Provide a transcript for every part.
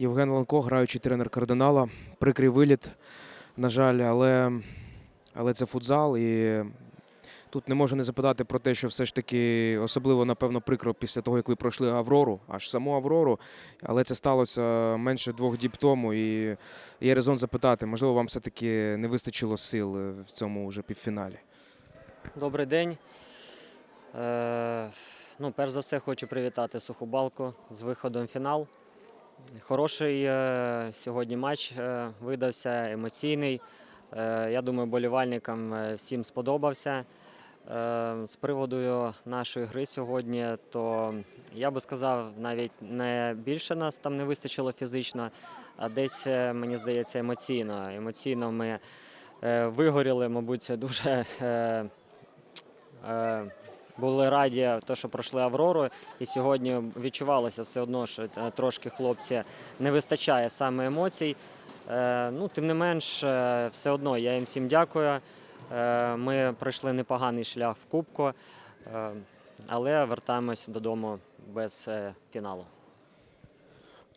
Євген Ланко, граючий тренер кардинала. Прикрий виліт, на жаль, але, але це футзал. І тут не можу не запитати про те, що все ж таки особливо, напевно, прикро після того, як ви пройшли Аврору, аж саму Аврору. Але це сталося менше двох діб тому. І є резон запитати, можливо, вам все-таки не вистачило сил в цьому вже півфіналі. Добрий день. Е, ну, перш за все, хочу привітати Сухобалку з виходом в фінал. Хороший е, сьогодні матч е, видався, емоційний. Е, я думаю, болівальникам всім сподобався. З приводу нашої гри сьогодні, то я би сказав, навіть не більше нас там не вистачило фізично, а десь, мені здається, емоційно. Емоційно ми вигоріли, мабуть, дуже. Були раді, те, що пройшли Аврору, і сьогодні відчувалося все одно, що е, трошки хлопці не вистачає саме емоцій. Е, Ну, тим не менш, е, все одно я їм всім дякую. Ми пройшли непоганий шлях в Кубку, але вертаємось додому без фіналу.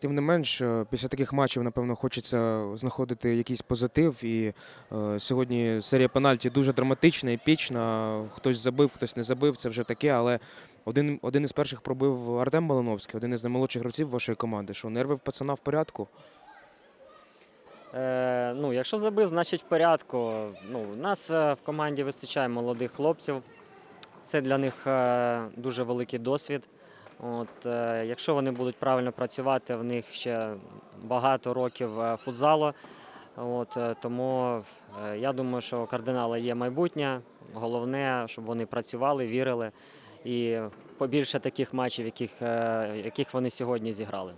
Тим не менш, е, після таких матчів, напевно, хочеться знаходити якийсь позитив. І е, сьогодні серія пенальті дуже драматична, епічна. Хтось забив, хтось не забив. Це вже таке. Але один, один із перших пробив Артем Малиновський, один із наймолодших гравців вашої команди. Що нерви в пацана в порядку? Е, ну, якщо забив, значить в порядку. Ну, у нас е, в команді вистачає молодих хлопців. Це для них е, дуже великий досвід. От, е, якщо вони будуть правильно працювати, в них ще багато років е, футзалу. От, е, тому я думаю, що у кардинала є майбутнє. Головне, щоб вони працювали, вірили. І побільше таких матчів, яких, яких вони сьогодні зіграли.